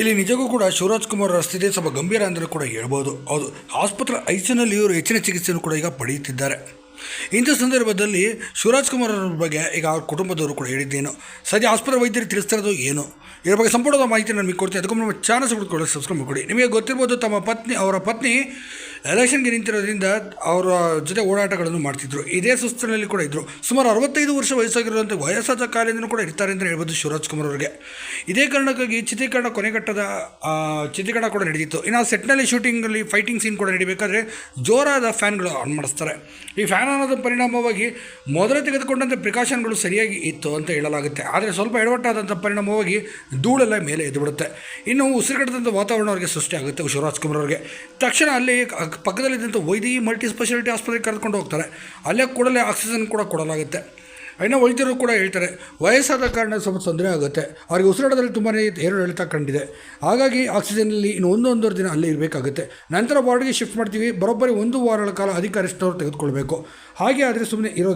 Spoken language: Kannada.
ಇಲ್ಲಿ ನಿಜಕ್ಕೂ ಕೂಡ ಶಿವರಾಜ್ ಕುಮಾರ್ ಸ್ಥಿತಿ ಸ್ವಲ್ಪ ಗಂಭೀರ ಅಂದರೆ ಕೂಡ ಹೇಳ್ಬೋದು. ಹೌದು, ಆಸ್ಪತ್ರೆ ಐಸಿನಲ್ಲಿ ಇವರು ಹೆಚ್ಚಿನ ಚಿಕಿತ್ಸೆಯನ್ನು ಕೂಡ ಈಗ ಪಡೆಯುತ್ತಿದ್ದಾರೆ. ಇಂಥ ಸಂದರ್ಭದಲ್ಲಿ ಶಿವರಾಜ್ ಕುಮಾರ್ ಅವರ ಬಗ್ಗೆ ಈಗ ಅವ್ರ ಕುಟುಂಬದವರು ಕೂಡ ಹೇಳಿದ್ದೇನು. ಸದ್ಯ ಆಸ್ಪತ್ರೆ ವೈದ್ಯರು ತಿಳಿಸ್ತಿರೋದು ಏನು? ಇದರ ಬಗ್ಗೆ ಸಂಪೂರ್ಣದ ಮಾಹಿತಿ ನಮಗೆ ಕೊಡ್ತೀನಿ ಅದಕ್ಕೂ ನಮ್ಮ ಚಾನಲ್ ಸಬ್ಸ್ಕ್ರೈಬ್ ಮಾಡಿಕೊಡಿ ನಿಮಗೆ ಗೊತ್ತಿರ್ಬೋದು, ತಮ್ಮ ಪತ್ನಿ, ಅವರ ಪತ್ನಿ ಎಲೆಕ್ಷನ್ಗೆ ನಿಂತಿರೋದ್ರಿಂದ ಅವರ ಜೊತೆ ಓಡಾಟಗಳನ್ನು ಮಾಡ್ತಿದ್ರು. ಇದೇ ಸುಸ್ತಿನಲ್ಲಿ ಕೂಡ ಇದ್ದರು ಸುಮಾರು ಅರವತ್ತೈದು ವರ್ಷ ವಯಸ್ಸಾಗಿರುವಂಥ ವಯಸ್ಸಾದ ಕಾಲದಿಂದಲೂ ಕೂಡ ಇರ್ತಾರೆ ಅಂತ ಹೇಳ್ಬೋದು ಶಿವರಾಜ್ ಕುಮಾರ್ ಅವರಿಗೆ. ಇದೇ ಕಾರಣಕ್ಕಾಗಿ ಚಿತ್ರೀಕರಣ ಕೊನೆಗಟ್ಟದ ಚಿತ್ರೀಕರಣ ಕೂಡ ನಡೆದಿತ್ತು. ಇನ್ನು ಆ ಸೆಟ್ನಲ್ಲಿ ಶೂಟಿಂಗಲ್ಲಿ ಫೈಟಿಂಗ್ ಸೀನ್ ಕೂಡ ನಡಿಬೇಕಾದ್ರೆ ಜೋರಾದ ಫ್ಯಾನ್ಗಳು ಆನ್ ಮಾಡಿಸ್ತಾರೆ. ಈ ಫ್ಯಾನ್ ಅನ್ನೋದ ಪರಿಣಾಮವಾಗಿ ಮೊದಲೇ ತೆಗೆದುಕೊಂಡಂಥ ಪ್ರಿಕಾಷನ್ಗಳು ಸರಿಯಾಗಿ ಇತ್ತು ಅಂತ ಹೇಳಲಾಗುತ್ತೆ. ಆದರೆ ಸ್ವಲ್ಪ ಎಡವಟ್ಟಾದಂಥ ಪರಿಣಾಮವಾಗಿ ಧೂಳೆಲ್ಲ ಮೇಲೆ ಎದ್ದುಬಿಡುತ್ತೆ ಇನ್ನು ಉಸಿರುಗಟ್ಟದಂಥ ವಾತಾವರಣ ಅವರಿಗೆ ಸೃಷ್ಟಿಯಾಗುತ್ತೆ ಶಿವರಾಜ್ ಕುಮಾರ್ ಅವರಿಗೆ. ತಕ್ಷಣ ಅಲ್ಲಿ ಪಕ್ಕದಲ್ಲಿದ್ದಂಥ ವೈದ್ಯ ಮಲ್ಟಿ ಸ್ಪೆಷಾಲಿಟಿ ಆಸ್ಪತ್ರೆಗೆ ಕರೆದುಕೊಂಡು ಹೋಗ್ತಾರೆ. ಅಲ್ಲೇ ಕೂಡಲೇ ಆಕ್ಸಿಜನ್ ಕೂಡ ಕೊಡಲಾಗುತ್ತೆ. ಇನ್ನು ವೈದ್ಯರು ಕೂಡ ಹೇಳ್ತಾರೆ, ವಯಸ್ಸಾದ ಕಾರಣ ಸ್ವಲ್ಪ ತೊಂದರೆ ಆಗುತ್ತೆ. ಅವರಿಗೆ ಉಸಿರಾಟದಲ್ಲಿ ತುಂಬಾ ಏರು ಕಂಡಿದೆ. ಹಾಗಾಗಿ ಆಕ್ಸಿಜನಲ್ಲಿ ಇನ್ನು ಒಂದೊಂದೂವರೆ ದಿನ ಅಲ್ಲೇ ಇರಬೇಕಾಗುತ್ತೆ. ನಂತರ ವಾರ್ಡ್ಗೆ ಶಿಫ್ಟ್ ಮಾಡ್ತೀವಿ. ಬರೋಬ್ಬರಿ ಒಂದು ವಾರಗಳ ಕಾಲ ಅಧಿಕ ತೆಗೆದುಕೊಳ್ಬೇಕು. ಹಾಗೆ ಆದರೆ ಸುಮ್ಮನೆ ಇರೋದಿಲ್ಲ.